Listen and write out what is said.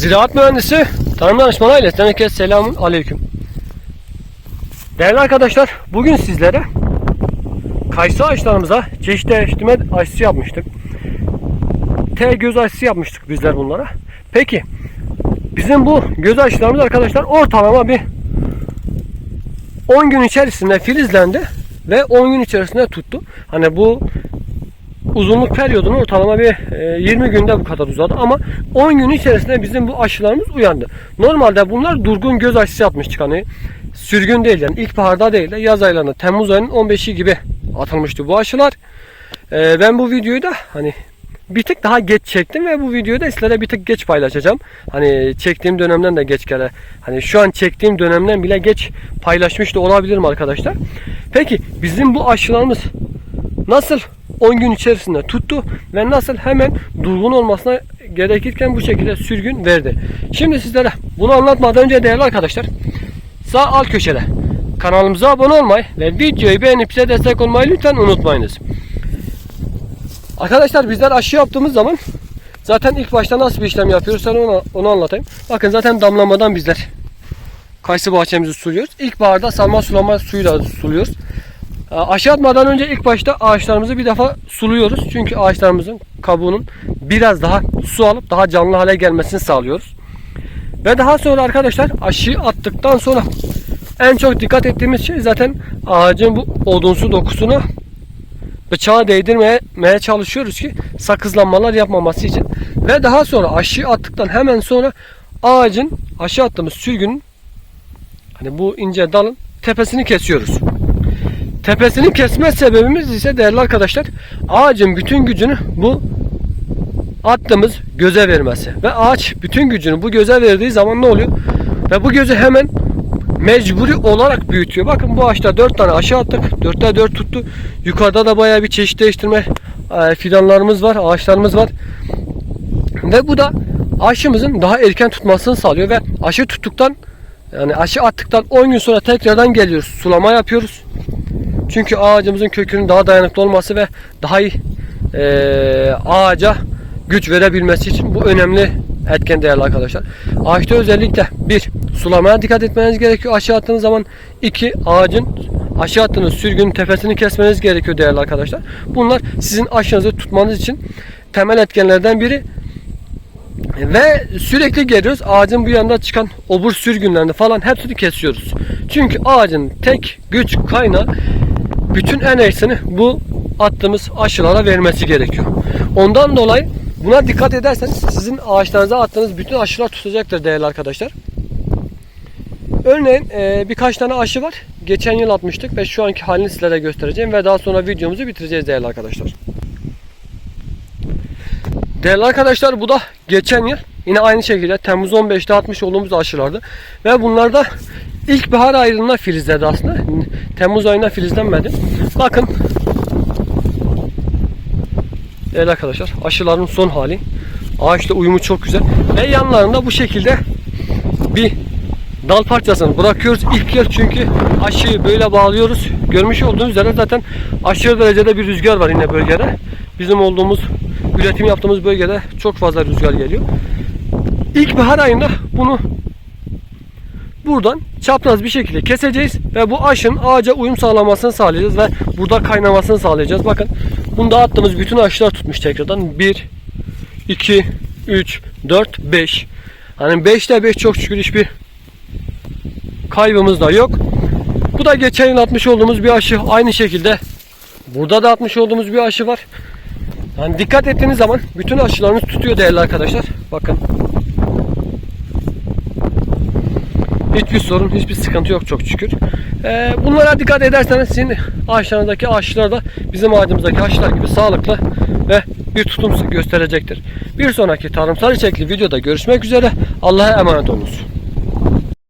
Ziraat mühendisi, tarım danışmanı ailesinden herkese selamun aleyküm. Değerli arkadaşlar, bugün sizlere kayısı ağaçlarımıza çeşitli değiştirme aşısı yapmıştık. T göz aşısı yapmıştık bizler bunlara. Peki, bizim bu göz aşılarımız arkadaşlar ortalama bir 10 gün içerisinde filizlendi ve 10 gün içerisinde tuttu. Hani bu uzunluk periyodunu ortalama bir e, 20 günde bu kadar uzadı ama 10 gün içerisinde bizim bu aşılarımız uyandı. Normalde bunlar durgun göz aşısı yapmıştık hani sürgün değil yani ilkbaharda değil de yaz aylarında Temmuz ayının 15'i gibi atılmıştı bu aşılar. E, ben bu videoyu da hani bir tık daha geç çektim ve bu videoyu da sizlere bir tık geç paylaşacağım. Hani çektiğim dönemden de geç kere. Hani şu an çektiğim dönemden bile geç paylaşmış da olabilirim arkadaşlar. Peki bizim bu aşılarımız nasıl 10 gün içerisinde tuttu ve nasıl hemen durgun olmasına gerekirken bu şekilde sürgün verdi. Şimdi sizlere bunu anlatmadan önce değerli arkadaşlar sağ alt köşede kanalımıza abone olmayı ve videoyu beğenip bize destek olmayı lütfen unutmayınız. Arkadaşlar bizler aşı yaptığımız zaman zaten ilk başta nasıl bir işlem yapıyoruz sana onu, onu anlatayım. Bakın zaten damlamadan bizler kayısı bahçemizi suluyoruz. İlkbaharda salma sulama suyuyla suluyoruz. Aşı atmadan önce ilk başta ağaçlarımızı bir defa suluyoruz. Çünkü ağaçlarımızın kabuğunun biraz daha su alıp daha canlı hale gelmesini sağlıyoruz. Ve daha sonra arkadaşlar aşıyı attıktan sonra en çok dikkat ettiğimiz şey zaten ağacın bu odunsu dokusunu bıçağa değdirmeye çalışıyoruz ki sakızlanmalar yapmaması için. Ve daha sonra aşıyı attıktan hemen sonra ağacın aşı attığımız sürgünün hani bu ince dalın tepesini kesiyoruz. Tepesini kesme sebebimiz ise değerli arkadaşlar ağacın bütün gücünü bu attığımız göze vermesi. Ve ağaç bütün gücünü bu göze verdiği zaman ne oluyor? Ve bu gözü hemen mecburi olarak büyütüyor. Bakın bu ağaçta 4 tane aşağı attık. 4'te 4 tuttu. Yukarıda da bayağı bir çeşit değiştirme e, fidanlarımız var, ağaçlarımız var. Ve bu da aşımızın daha erken tutmasını sağlıyor ve aşı tuttuktan yani aşı attıktan 10 gün sonra tekrardan geliyoruz. Sulama yapıyoruz. Çünkü ağacımızın kökünün daha dayanıklı olması ve daha iyi e, ağaca güç verebilmesi için bu önemli etken değerli arkadaşlar. Ağaçta özellikle bir sulamaya dikkat etmeniz gerekiyor aşağı attığınız zaman. iki ağacın aşağı attığınız sürgünün tepesini kesmeniz gerekiyor değerli arkadaşlar. Bunlar sizin aşınızı tutmanız için temel etkenlerden biri. Ve sürekli geliyoruz ağacın bu yanında çıkan obur sürgünlerini falan hepsini kesiyoruz. Çünkü ağacın tek güç kaynağı bütün enerjisini bu attığımız aşılara vermesi gerekiyor. Ondan dolayı buna dikkat ederseniz sizin ağaçlarınıza attığınız bütün aşılar tutacaktır değerli arkadaşlar. Örneğin e, birkaç tane aşı var. Geçen yıl atmıştık ve şu anki halini sizlere göstereceğim ve daha sonra videomuzu bitireceğiz değerli arkadaşlar. Değerli arkadaşlar bu da geçen yıl yine aynı şekilde Temmuz 15'te atmış olduğumuz aşılardı. Ve bunlar da ilkbahar ayında filizledi aslında. Temmuz ayında filizlenmedi. Bakın Değerli arkadaşlar aşıların son hali. Ağaçla uyumu çok güzel. Ve yanlarında bu şekilde bir dal parçasını bırakıyoruz ilk yer çünkü aşıyı böyle bağlıyoruz. Görmüş olduğunuz üzere zaten aşırı derecede bir rüzgar var yine bölgede. Bizim olduğumuz üretim yaptığımız bölgede çok fazla rüzgar geliyor. İlkbahar ayında bunu buradan çapraz bir şekilde keseceğiz ve bu aşın ağaca uyum sağlamasını sağlayacağız ve burada kaynamasını sağlayacağız. Bakın bunda attığımız bütün aşılar tutmuş tekrardan. 1 2 3 4 5. Hani 5'te 5 çok şükür hiçbir kaybımız da yok. Bu da geçen yıl atmış olduğumuz bir aşı. Aynı şekilde burada da atmış olduğumuz bir aşı var. Yani dikkat ettiğiniz zaman bütün aşılarımız tutuyor değerli arkadaşlar. Bakın. Hiçbir sorun, hiçbir sıkıntı yok çok şükür. Ee, bunlara dikkat ederseniz sizin ağaçlarınızdaki ağaçlar da bizim ağacımızdaki ağaçlar gibi sağlıklı ve bir tutum gösterecektir. Bir sonraki tarımsal içerikli videoda görüşmek üzere. Allah'a emanet olunuz.